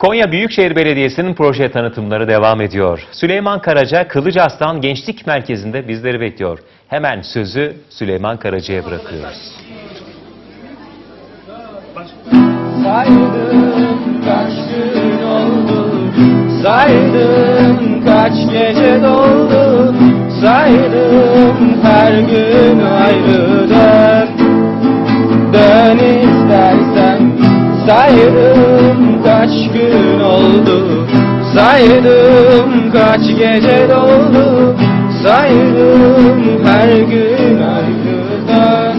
Konya Büyükşehir Belediyesi'nin proje tanıtımları devam ediyor. Süleyman Karaca Kılıçarslan Gençlik Merkezi'nde bizleri bekliyor. Hemen sözü Süleyman Karaca'ya bırakıyoruz. Saydım kaç gün oldu Saydım kaç gece doldu Saydım her gün ayrı dön Dön istersen Saydım kaç gün oldu Saydım kaç gece doldu Saydım her gün ayrı dön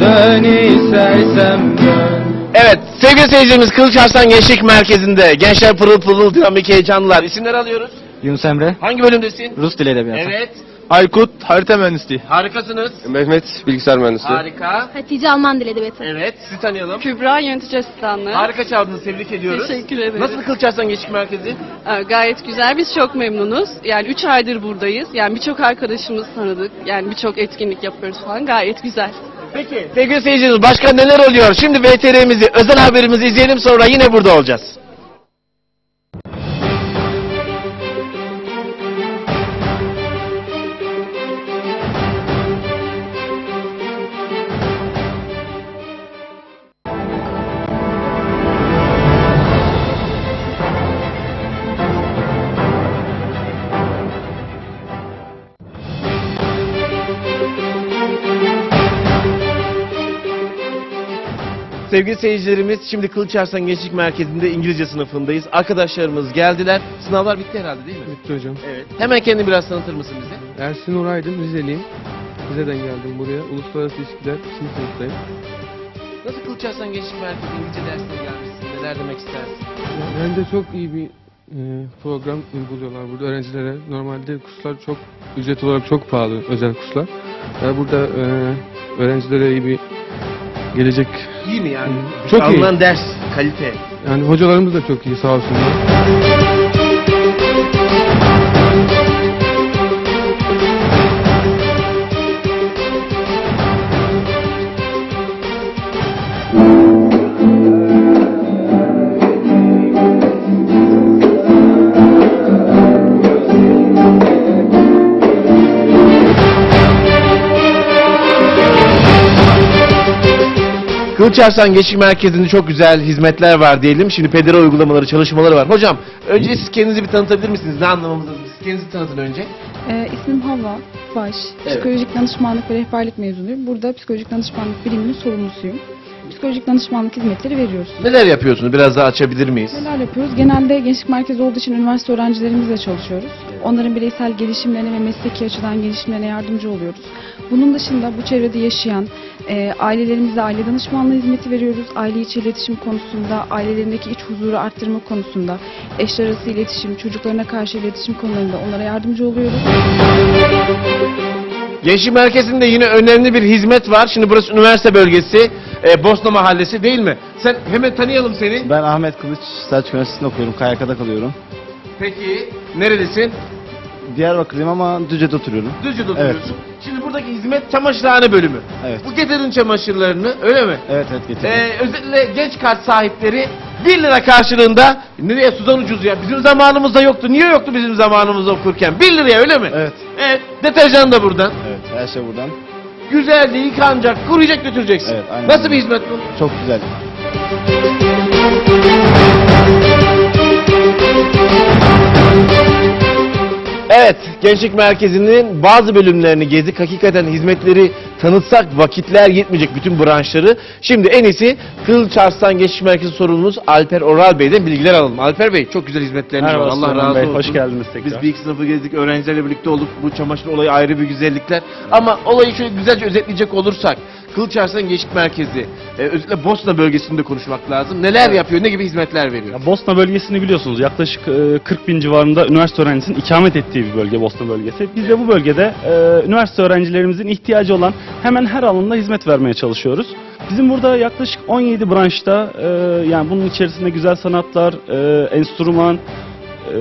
Dön istersem dön Evet sevgili seyircimiz Kılıç Arslan Gençlik Merkezi'nde gençler pırıl pırıl dinamik heyecanlılar. İsimler alıyoruz. Yunus Emre Hangi bölümdesin? Rus Dili Edebiyatı Evet. Aykut harita mühendisliği. Harikasınız. Mehmet bilgisayar mühendisliği. Harika. Hatice Alman Dil Edebiyatı. Evet sizi tanıyalım. Kübra yönetici asistanlığı. Harika çaldınız tebrik ediyoruz. Teşekkür ederim. Nasıl Kılıç Arslan Gençlik Merkezi? Ee, gayet güzel. Biz çok memnunuz. Yani 3 aydır buradayız. Yani birçok arkadaşımız tanıdık. Yani birçok etkinlik yapıyoruz falan. Gayet güzel. Peki. Sevgili seyircimiz başka neler oluyor? Şimdi VTR'mizi özel haberimizi izleyelim sonra yine burada olacağız. Sevgili seyircilerimiz şimdi Kılıç Arslan Gençlik Merkezi'nde İngilizce sınıfındayız. Arkadaşlarımız geldiler. Sınavlar bitti herhalde değil mi? Bitti hocam. Evet. Hemen kendini biraz tanıtır mısın bize? Ersin Oray'dım, Rizeliyim. Rize'den geldim buraya. Uluslararası ilişkiler, ikinci sınıftayım. Nasıl Kılıç Arslan Gençlik Merkezi İngilizce dersine gelmişsin? Neler demek istersin? Bence çok iyi bir e, program uyguluyorlar burada öğrencilere. Normalde kurslar çok, ücret olarak çok pahalı özel kurslar. Yani burada e, öğrencilere iyi bir gelecek, İyi mi yani? Çok iyi. Alınan ders, kalite. yani hocalarımız da çok iyi sağ olsunlar. Kılıç Arslan Gençlik Merkezi'nde çok güzel hizmetler var diyelim. Şimdi pedera uygulamaları, çalışmaları var. Hocam, önce siz kendinizi bir tanıtabilir misiniz? Ne anlamamızda? Siz kendinizi tanıtın önce. Ee, ismim Hava Baş. Evet. Psikolojik danışmanlık ve rehberlik mezunuyum. Burada psikolojik danışmanlık biriminin sorumlusuyum. Psikolojik danışmanlık hizmetleri veriyoruz. Neler yapıyorsunuz? Biraz daha açabilir miyiz? Neler yapıyoruz? Genelde gençlik merkezi olduğu için üniversite öğrencilerimizle çalışıyoruz. Onların bireysel gelişimlerine ve mesleki açıdan gelişimlerine yardımcı oluyoruz. Bunun dışında bu çevrede yaşayan e, ailelerimize aile danışmanlığı hizmeti veriyoruz. Aile içi iletişim konusunda, ailelerindeki iç huzuru arttırma konusunda, eşler arası iletişim, çocuklarına karşı iletişim konularında onlara yardımcı oluyoruz. Gençlik Merkezi'nde yine önemli bir hizmet var. Şimdi burası üniversite bölgesi. e, Bosna Mahallesi değil mi? Sen hemen tanıyalım seni. Ben Ahmet Kılıç, Selçuk Üniversitesi'nde okuyorum. KYK'da kalıyorum. Peki, nerelisin? Diyarbakırlıyım ama Düzce'de oturuyorum. Düzce'de oturuyorsun. Şimdi buradaki hizmet çamaşırhane bölümü. Evet. Bu getirin çamaşırlarını, öyle mi? Evet evet getirdim. Ee, özellikle genç kart sahipleri 1 lira karşılığında nereye sudan ucuz ya bizim zamanımızda yoktu. Niye yoktu bizim zamanımızda okurken? 1 liraya öyle mi? Evet. Evet. Deterjan da buradan. Her şey buradan. Güzelce yıkanacak, kuruyacak götüreceksin. Evet, aynen Nasıl bir hizmet bu? Çok güzel. Evet, Gençlik Merkezi'nin bazı bölümlerini gezdik. Hakikaten hizmetleri tanıtsak vakitler yetmeyecek bütün branşları. Şimdi en iyisi Kılıç Arslan Gençlik Merkezi sorumlumuz Alper Oral Bey'den bilgiler alalım. Alper Bey çok güzel hizmetleriniz var. Allah razı Bey, olsun. Hoş geldiniz tekrar. Biz bir iki sınıfı gezdik, öğrencilerle birlikte olduk. Bu çamaşır olayı ayrı bir güzellikler. Ama olayı şöyle güzelce özetleyecek olursak, Kılıç Arslan Gençlik Merkezi, e, özellikle Bosna bölgesinde konuşmak lazım. Neler yapıyor, ne gibi hizmetler veriyor? Ya Bosna bölgesini biliyorsunuz yaklaşık e, 40 bin civarında üniversite öğrencisinin ikamet ettiği bir bölge Bosna bölgesi. Biz de bu bölgede e, üniversite öğrencilerimizin ihtiyacı olan hemen her alanda hizmet vermeye çalışıyoruz. Bizim burada yaklaşık 17 branşta e, yani bunun içerisinde güzel sanatlar, e, enstrüman, e,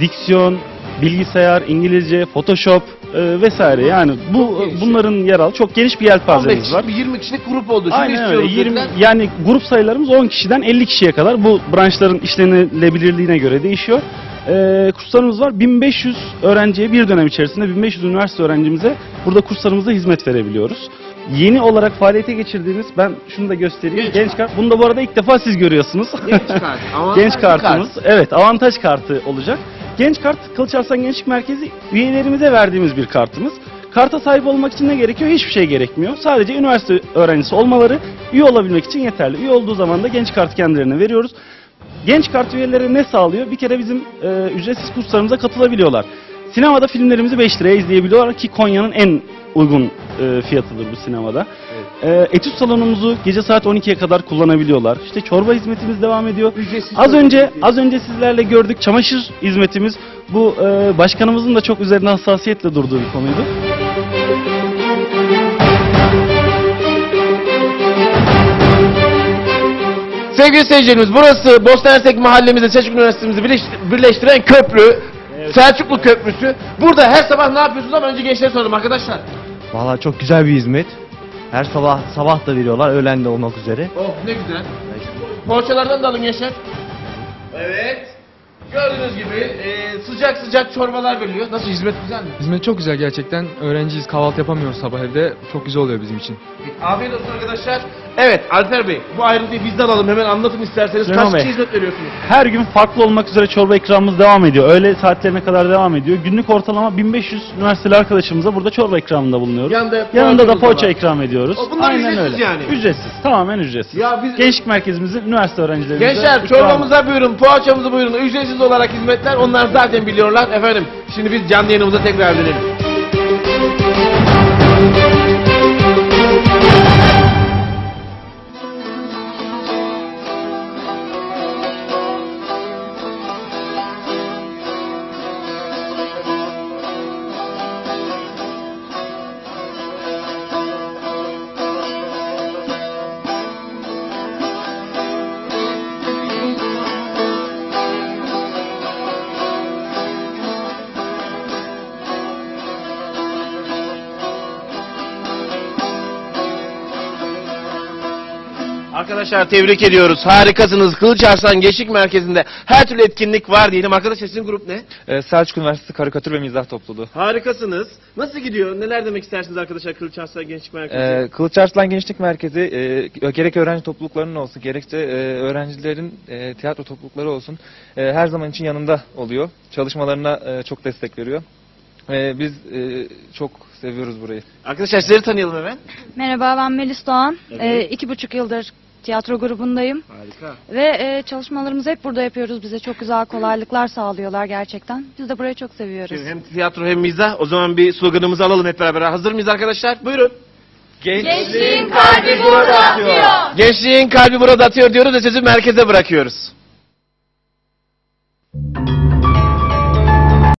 diksiyon, bilgisayar, İngilizce, Photoshop e, vesaire. Yani bu geniş. bunların yer al. Çok geniş bir 15 yelpazemiz var. kişilik, 20 kişilik grup oldu. Şimdi Aynen öyle. istiyoruz 20, dediler. yani grup sayılarımız 10 kişiden 50 kişiye kadar bu branşların işlenilebilirliğine göre değişiyor. Ee, kurslarımız var. 1500 öğrenciye bir dönem içerisinde 1500 üniversite öğrencimize burada kurslarımızda hizmet verebiliyoruz. Yeni olarak faaliyete geçirdiğimiz ben şunu da göstereyim. Genç Genç, kart. Bunu da bu arada ilk defa siz görüyorsunuz. Genç kart. Genç kartımız. Evet, avantaj kartı olacak. Genç kart Kılıç Arslan Gençlik Merkezi üyelerimize verdiğimiz bir kartımız. Karta sahip olmak için ne gerekiyor? Hiçbir şey gerekmiyor. Sadece üniversite öğrencisi olmaları üye olabilmek için yeterli. Üye olduğu zaman da genç kartı kendilerine veriyoruz. Genç kart üyeleri ne sağlıyor? Bir kere bizim e, ücretsiz kurslarımıza katılabiliyorlar. Sinemada filmlerimizi 5 liraya izleyebiliyorlar ki Konya'nın en uygun e, fiyatıdır bu sinemada. E, etüt salonumuzu gece saat 12'ye kadar kullanabiliyorlar. İşte çorba hizmetimiz devam ediyor. Ücretsiz Az önce hizmeti. az önce sizlerle gördük çamaşır hizmetimiz. Bu e, başkanımızın da çok üzerine hassasiyetle durduğu bir konuydu. Sevgili seyircilerimiz burası Bosna Hersek mahallemizde Selçuk Üniversitemizi birleş- birleştiren köprü. Selçuklu Köprüsü. Burada her sabah ne yapıyorsunuz ama önce gençlere soralım arkadaşlar. Valla çok güzel bir hizmet. Her sabah sabah da veriyorlar, öğlen de olmak üzere. Oh ne güzel. Poğaçalardan da alın gençler. Evet. Gördüğünüz gibi e, sıcak sıcak çorbalar veriliyor. Nasıl hizmet güzel mi? Hizmet çok güzel gerçekten. Öğrenciyiz, kahvaltı yapamıyoruz sabah evde. Çok güzel oluyor bizim için. Afiyet olsun arkadaşlar. Evet Alper Bey bu ayrıntıyı bizden alalım hemen anlatın isterseniz. Süleyman Kaç Bey. kişi hizmet veriyorsunuz? Her gün farklı olmak üzere çorba ikramımız devam ediyor. Öğle saatlerine kadar devam ediyor. Günlük ortalama 1500 üniversiteli arkadaşımıza burada çorba ikramında bulunuyoruz. Yanında Yanında da poğaça ikram ediyoruz. O, bunlar ücretsiz yani. Ücretsiz. Tamamen ücretsiz. Ya biz- Gençlik merkezimizin üniversite öğrencilerimize Gençler ikramı- çorbamıza buyurun, poğaçamızı buyurun. Ücretsiz olarak hizmetler onlar zaten biliyorlar. Efendim şimdi biz canlı yayınımıza tekrar dönelim. Arkadaşlar tebrik ediyoruz. Harikasınız. Kılıç Arslan Gençlik Merkezi'nde her türlü etkinlik var diyelim. Arkadaşlar sizin grup ne? Ee, Selçuk Üniversitesi Karikatür ve Mizah Topluluğu. Harikasınız. Nasıl gidiyor? Neler demek istersiniz arkadaşlar Kılıç Arslan Gençlik Merkezi? Ee, Kılıç Arslan Gençlik Merkezi e, gerek öğrenci topluluklarının olsun gerekse e, öğrencilerin e, tiyatro toplulukları olsun e, her zaman için yanında oluyor. Çalışmalarına e, çok destek veriyor. E, biz e, çok seviyoruz burayı. Arkadaşlar sizleri tanıyalım hemen. Merhaba ben Melis Doğan. Evet. Ee, iki buçuk yıldır tiyatro grubundayım. Harika. Ve e, çalışmalarımızı hep burada yapıyoruz. Bize çok güzel kolaylıklar sağlıyorlar gerçekten. Biz de burayı çok seviyoruz. Hem tiyatro hem mizah. O zaman bir sloganımızı alalım hep beraber. Hazır mıyız arkadaşlar? Buyurun. Gençliğin kalbi burada atıyor. Gençliğin kalbi burada atıyor diyoruz ve sizi merkeze bırakıyoruz.